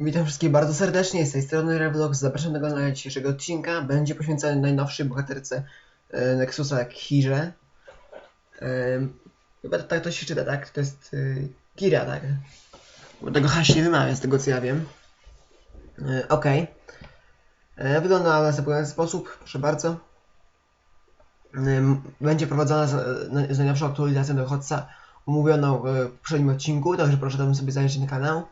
Witam wszystkich bardzo serdecznie, z tej strony Revlog, zapraszam do oglądania dzisiejszego odcinka. Będzie poświęcony najnowszej bohaterce e, Nexusa Kirze. E, chyba tak to się czyta, tak? To jest e, Kira, tak? Bo tego H się nie wymawia, z tego co ja wiem. E, Okej. E, Wygląda na następujący sposób, proszę bardzo. Ym, Będzie prowadzona z, na- z najnowszą aktualizacją do Hotsa umówioną e, w poprzednim odcinku, także proszę tam sobie zajrzeć na kanał.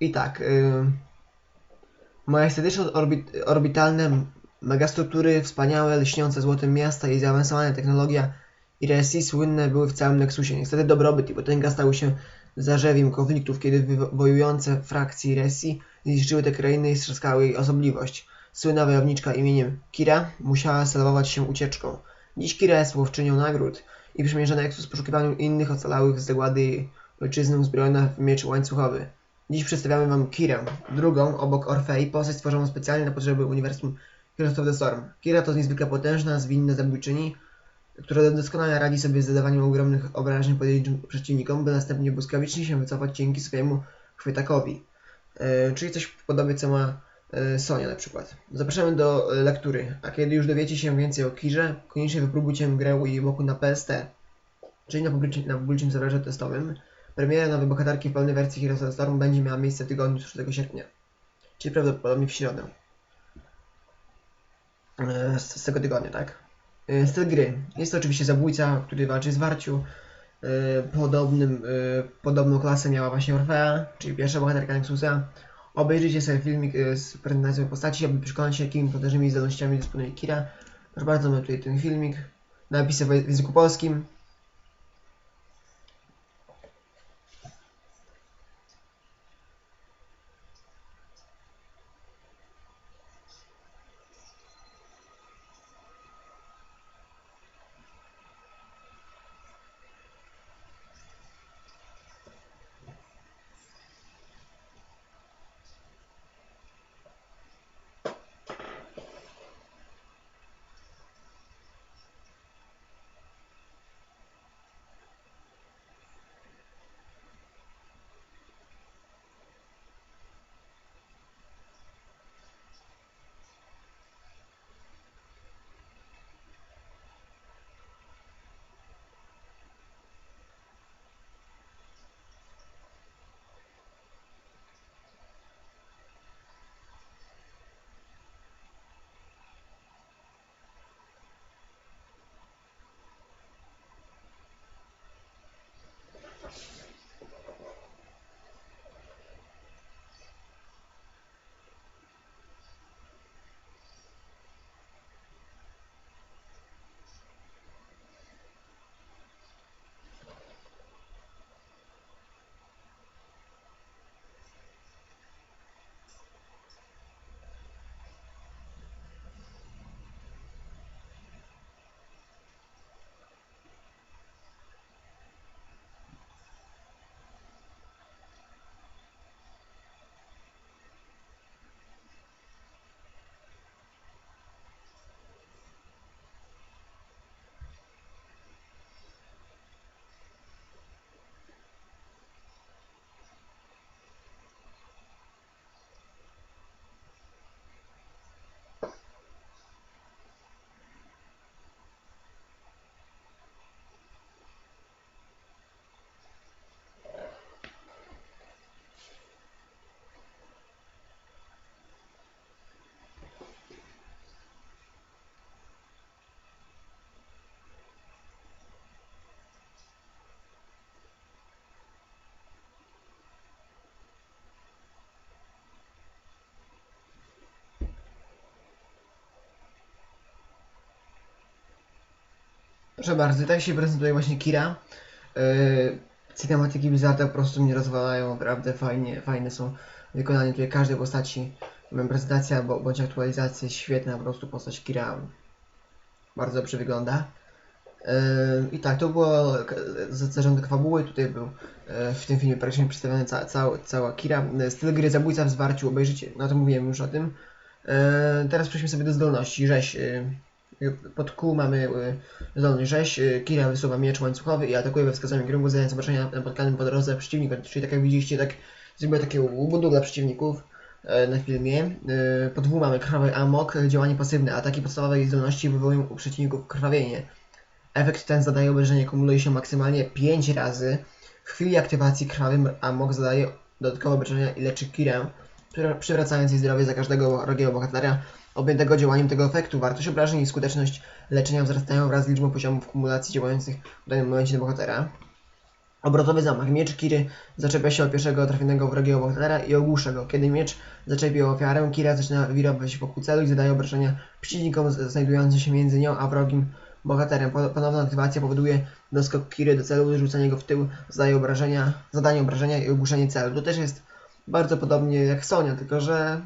I tak. Majestatyczne orbit, orbitalne megastruktury, wspaniałe, lśniące złotem miasta i zaawansowana technologia IRSI słynne były w całym Nexusie. Niestety dobrobyt i potęga stały się zarzewiem konfliktów, kiedy wojujące frakcje IRSI zniszczyły te krainy i strzaskały jej osobliwość. Słynna wojowniczka imieniem Kira musiała celować się ucieczką. Dziś Kira jest łowczynią nagród i przymierza Nexus w poszukiwaniu innych ocalałych z zagłady jej ojczyzny uzbrojona w miecz łańcuchowy. Dziś przedstawiamy Wam Kirę, drugą obok Orfei, postać stworzoną specjalnie na potrzeby uniwersum Heroes of the Storm. Kira to niezwykle potężna, zwinna zabójczyni, która doskonale radzi sobie z zadawaniem ogromnych obrażeń pojedynczym przeciwnikom, by następnie błyskawicznie się wycofać dzięki swojemu chwytakowi. E, czyli coś w podobie co ma e, Sonia na przykład. Zapraszamy do e, lektury, a kiedy już dowiecie się więcej o Kirze, koniecznie wypróbujcie grę u jej boku na PST, czyli na publicznym, na publicznym testowym. Premiera nowej bohaterki w pełnej wersji Heroes of Storm będzie miała miejsce w tygodniu 6 sierpnia, czyli prawdopodobnie w środę. E, Z, z tego tygodnia, tak? E, Styl gry. Jest to oczywiście zabójca, który walczy z Warciu. E, Podobnym, podobną klasę miała właśnie Orfea, czyli pierwsza bohaterka Nexusa. Obejrzyjcie sobie filmik z prezentacją postaci, aby przekonać się, jakimi potężnymi zdolnościami dysponuje Kira. Proszę bardzo, mamy tutaj ten filmik. Napisy w języku polskim. Proszę bardzo, tak się prezentuje właśnie Kira. Yy, cinematyki Blizzarda po prostu mnie rozwalają, naprawdę fajnie, fajne są wykonanie tutaj każdej postaci. Prezentacja bądź aktualizacja świetna, po prostu postać Kira bardzo dobrze wygląda. Yy, I tak, to było k- z- zarząd fabuły, tutaj był yy, w tym filmie praktycznie przedstawiona ca, cała, cała Kira. Yy, Styl gry zabójca w zwarciu, obejrzycie, no to mówiłem już o tym. Yy, teraz przejdźmy sobie do zdolności, rzeź. Yy, pod kół mamy yy, zdolność rzeź, yy, Kira wysuwa miecz łańcuchowy i atakuje we wskazanym kierunku, zadając zobaczenia napotkanym po drodze przeciwnika, czyli tak jak widzieliście, tak Zrobię takie ubudu dla przeciwników e, na filmie. E, Po dwóch mamy krwawy amok, e, działanie pasywne. Ataki podstawowej zdolności wywołują u przeciwników krwawienie. Efekt ten zadaje obrażenie, kumuluje się maksymalnie 5 razy. W chwili aktywacji krwawy amok zadaje dodatkowe obrażenia i leczy kirę, przywra- przywracając jej zdrowie za każdego wrogiego bohatera objętego działaniem tego efektu. Wartość obrażeń i skuteczność leczenia wzrastają wraz z liczbą poziomów kumulacji działających w danym momencie bohatera. Obrotowy zamach. Miecz Kiry zaczepia się o pierwszego trafionego wrogiego bohatera i ogłusza go. Kiedy miecz zaczepie ofiarę, Kira zaczyna wirować wokół celu i zadaje obrażenia przeciwnikom znajdującym się między nią a wrogim bohaterem. Po- Ponowna aktywacja powoduje doskok Kiry do celu, rzucanie go w tył, zadaje obrażenia, zadanie obrażenia i ogłuszenie celu. To też jest bardzo podobnie jak Sonia, tylko że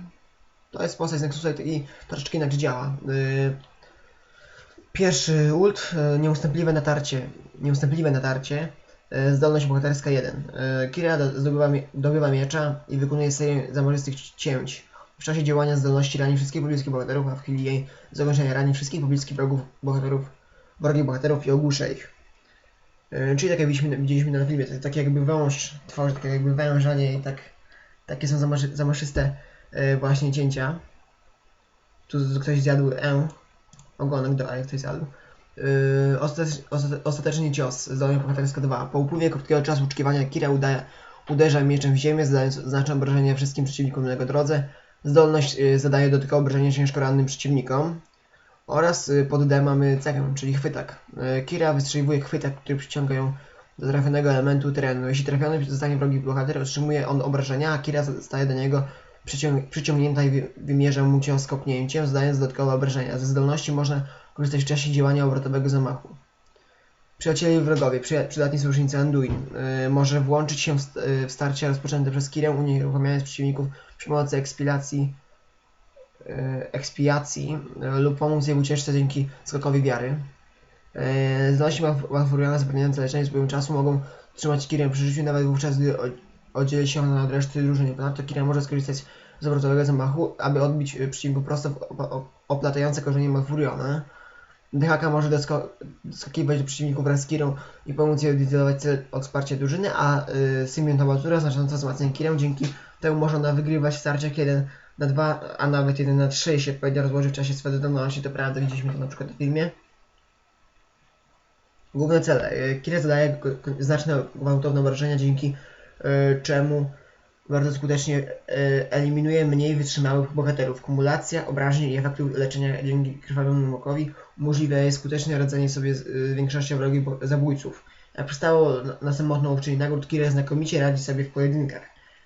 to jest postać z Nexusa i troszeczkę inaczej działa. Yy, Pierwszy ult, yy, nieustępliwe natarcie. Nieustępliwe natarcie. yy, Zdolność bohaterska 1. Yy, Kira do- zdobywa, dobywa miecza i wykonuje serię zamorzystych cięć. W czasie działania zdolności rani wszystkich pobliskich bohaterów, a w chwili jej zakończenia rani wszystkich pobliskich wrogów bohaterów, wrogich bohaterów i ogłusza ich. Czyli tak jak widzieliśmy, widzieliśmy na filmie, jest tak jakby wąż tworzy, tak jakby wężanie i tak takie są yy, właśnie cięcia. Tu ktoś zjadł E, ogonek do E ktoś zjadł. Ostate- ostateczny cios, zdolność bohaterska 2. Po upływie krótkiego czasu oczekiwania Kira udaje, uderza mieczem w ziemię, zadając znaczne obrażenia wszystkim przeciwnikom na jego drodze. Zdolność yy, zadaje dodatkowe obrażenia ciężko rannym przeciwnikom. Oraz pod D mamy cechę, czyli chwytak. Kira wystrzeliwuje chwytak, który przyciąga ją do trafionego elementu terenu. Jeśli trafiony zostanie wrogi bohater, otrzymuje on obrażenia, a Kira zostaje do niego przyciąg przyciągnięta i wy wymierza mu cios kopnięciem, zadając dodatkowe obrażenia. Ze zdolności można korzystać w czasie działania obrotowego zamachu. Przyjaciele i wrogowie, przydatni sojusznicy Anduin. Yy, może włączyć się w, st yy, w starcia rozpoczęte przez Kirę, unieruchamiając przeciwników przy pomocy ekspilacji, yy, ekspiacji yy, lub pomóc jej ucieczce dzięki skokowi wiary. Yy, zdolności Malfuriona zapewniające leczenie z czasu mogą trzymać Kirę przy życiu nawet wówczas, gdy oddzieli się ona od reszty drużyny. Ponadto Kira może skorzystać z obrotowego zamachu, aby odbić y, przeciwniku prosto w op op oplatające korzenie Malfuriona. DHK może doskakiwać do przeciwników wraz z Kirą i pomóc jej odlicytować cel od wsparcia drużyny, a y, symbiontowa znacząco wzmacnia Kirę. Dzięki temu może ona wygrywać w starciach 1 na 2, a nawet 1 na 3, jeśli odpowiednio rozłoży w czasie swojej zdolności. To prawda, widzieliśmy to na przykład w filmie. Główne cele. Y, Kira zadaje znaczne gwałtowne obrażenia, dzięki czemu bardzo skutecznie y, eliminuje mniej wytrzymałych bohaterów. Kumulacja obrażeń i efektów leczenia dzięki krwawemu mokowi umożliwia jej skuteczne radzenie sobie z większością wrogich zabójców. Jak przystało na, samotną łowczyni nagród, Kira znakomicie radzi sobie w pojedynkach.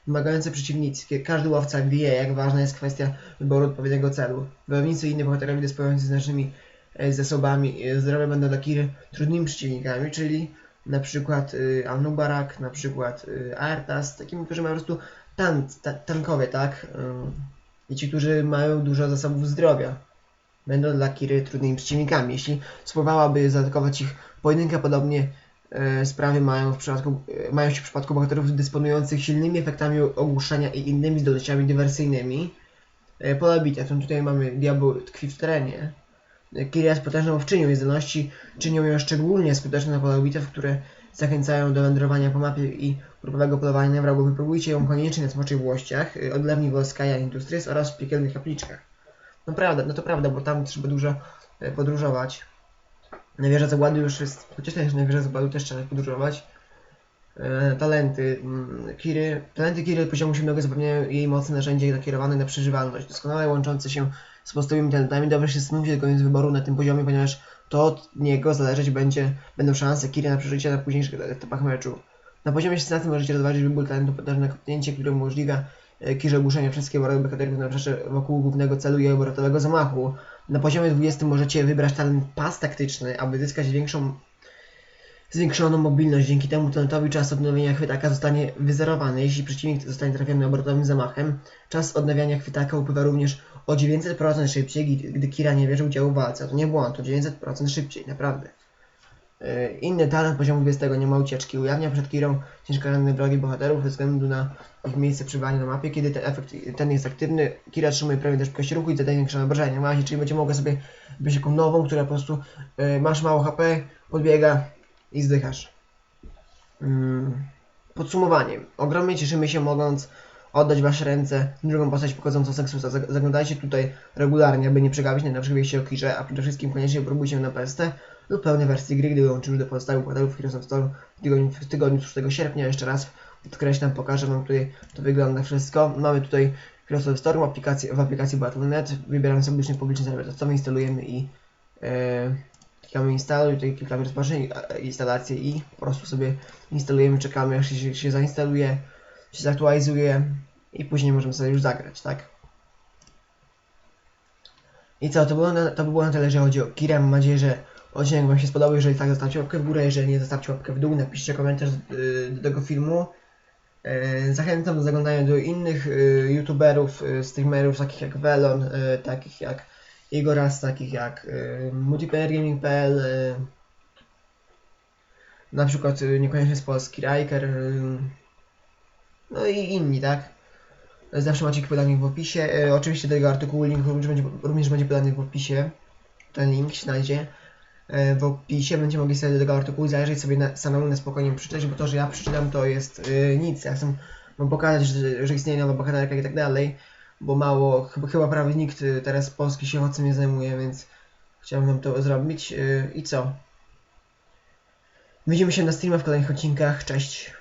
Wymagające przeciwnicy. Każdy łowca wie, jak ważna jest kwestia wyboru odpowiedniego celu. Wojownicy i inni bohaterowie dysponujący znacznymi e, zasobami e, zdrowia będą dla Kiry trudnymi przeciwnikami, czyli na przykład y, Anubarak, na przykład y, Artas, takimi, którzy mają po prostu tan ta tankowie, tak? Ym, I ci, którzy mają dużo zasobów zdrowia. Będą dla Kiry trudnymi przeciwnikami. Jeśli spróbowałaby zaatakować ich w pojedynkę, podobnie e, sprawy mają, w przypadku, e, mają się w przypadku bohaterów dysponujących silnymi efektami ogłuszenia i innymi zdolnościami dywersyjnymi. Pola którą tutaj mamy diabeł tkwi w terenie. Kiria jest potężną łowczynią i zdolności czynią ją szczególnie skuteczną na polach bitew, które zachęcają do wędrowania po mapie i grupowego polowania wrogów. Wypróbujcie ją koniecznie na smoczych włościach, y, odlewni Wolskaja Industries oraz w piekielnych kapliczkach. No prawda, no to prawda, bo tam trzeba dużo e, podróżować. Na wieżę Zagłady już jest, chociaż też na wieżę Zagłady też trzeba podróżować. E, talenty mm, Kiry. Talenty Kiry poziomu 7 zapewniają jej mocne narzędzie nakierowane na przeżywalność, doskonale łączące się z podstawowymi talentami. Dobrze się zastanówcie dokonując wyboru na tym poziomie, ponieważ to od niego zależeć będzie, będą szanse Kiry na przeżycie na późniejszych etapach meczu. Na poziomie 16 możecie rozważyć wybór talentu potężne kopnięcie, które umożliwia e, Kirze ogłuszenia wszystkich wrogów bohaterów na obszarze wokół głównego celu i obrotowego zamachu. Na poziomie 20 możecie wybrać talent pas taktyczny, aby zyskać większą zwiększoną mobilność. Dzięki temu talentowi czas odnowienia chwytaka zostanie wyzerowany. Jeśli przeciwnik zostanie trafiony obrotowym zamachem, czas odnawiania chwytaka upływa również o 900% szybciej, gdy- Kira nie bierze udziału w walce. To nie błąd, to 900% szybciej, naprawdę. Yy, Inny talent poziomu 20 nie ma ucieczki. Ujawnia przed Kirą ciężko rannych wrogi bohaterów ze względu na ich miejsce przebywania na mapie. Kiedy ten efekt ten jest aktywny, Kira otrzymuje prawie do szybkości ruchu i zadaje większe obrażenia. Właśnie, czyli będzie mogła sobie wybrać taką nową, która po prostu yy, masz mało HP, podbiega i zdychasz. Mm. podsumowanie. Ogromnie cieszymy się mogąc oddać Wasze ręce drugą postać pokazującą Seksusa. Zag- Zaglądajcie tutaj regularnie, aby nie przegapić najnowszych wieści o Kirze, a przede wszystkim koniecznie próbujcie na PST lub pełnej wersji gry, gdy dołączymy do pozostałych portalów Heroes of Storm w tygodniu, w tygodniu 6 sierpnia. Jeszcze raz podkreślam, pokażę Wam tutaj, to wygląda wszystko. Mamy tutaj Heroes of Storm aplikację, w aplikacji Battle.net, wybieramy sobie publiczny, serwer, to co my instalujemy i e, klikamy instaluj, tutaj klikamy rozpocznij e, instalację i po prostu sobie instalujemy, czekamy aż się, się zainstaluje, się zaktualizuje i później możemy sobie już zagrać, tak? I co, to było na, to by było na tyle, jeżeli chodzi o Kira. Mam nadzieję, że odcinek Wam się spodobał. Jeżeli tak, zostawcie łapkę w górę. Jeżeli nie, zostawcie łapkę w dół. Napiszcie komentarz y, do tego filmu. E, Zachęcam do zaglądania do innych y, youtuberów, y, streamerów, takich jak Velon, y, takich jak Igoras, takich jak y, multiplayergaming.pl, y, na przykład y, niekoniecznie z Polski Riker, y, no i inni, tak? Zawsze macie podany w opisie. E, oczywiście do tego artykułu link również będzie, również będzie podany w opisie. Ten link się znajdzie e, w opisie. Będziecie mogli sobie do tego artykułu zajrzeć sobie na, samemu na spokojnie przeczytać, bo to, że ja przeczytam to jest e, nic. Ja chcę wam pokazać, że, że istnieje nowa bohaterka i tak dalej, bo mało, chyba, chyba prawie nikt e, teraz polski się tym nie zajmuje, więc chciałem wam to zrobić. E, I co? Widzimy się na streamach w kolejnych odcinkach. Cześć!